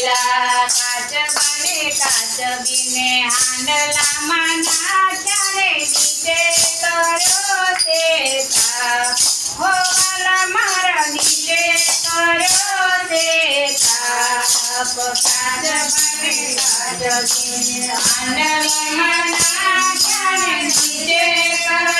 લીલા કાચ બને કાચ બિને આંડલામાં કરો તે હો મારા નીચે કરો તે તાપ કાચ બને કાચ બિને કરો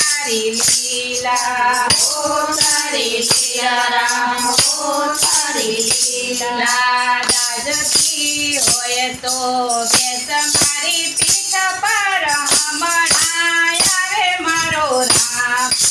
તારી લીલા, ઓ તારી સિયારામ ઓ તારી લીલા. હોય તો બે તમારી પીઠ પર હમણાં આવે મારો રામ.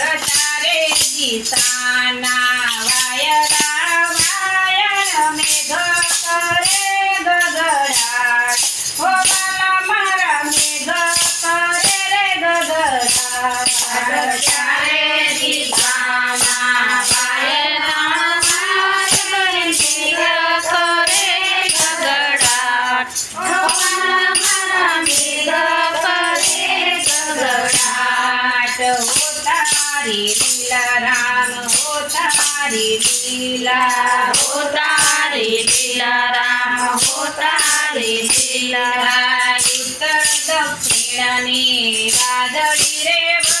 તારી લીલા રામ હો તારી લીલા હો તારી લીલા રામ હો તારી લીલા ઉત્તર દક્ષિણની વાદળી રે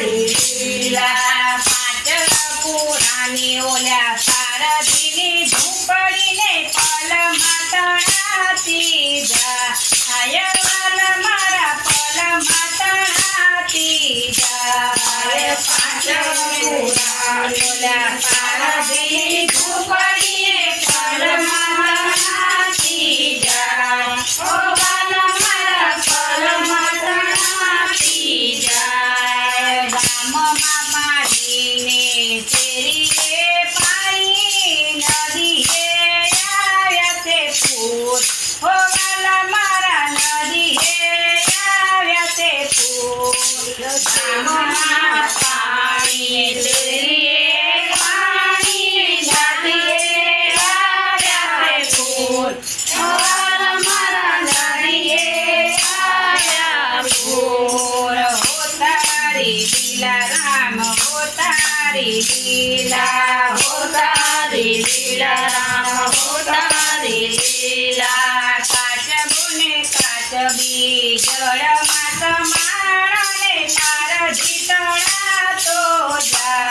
લીલા પાંચલા ઓલા સારા દીની ઝૂંપડીને પલ માતાણાતી જા. આયવાલ મારા પલ માતાણાતી જા ઓલા સારા તારી લીલા, હો તારી લીલા રામ હો તારી લીલા. કાચ બુને કાચ બી તમારા તો જા.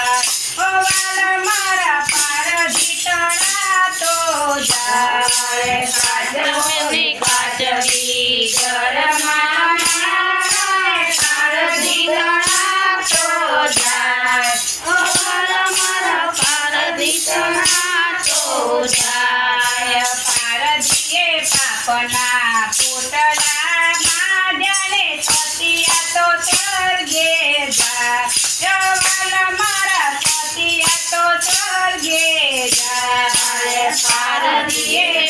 આપણા પોતળામાં જાણે સતિયા તો સર્ગે જા. જવાલા મારા સતિયા તો સર્ગે જા. પારતીએ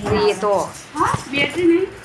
બેટરી તો. બેટરી નહીં.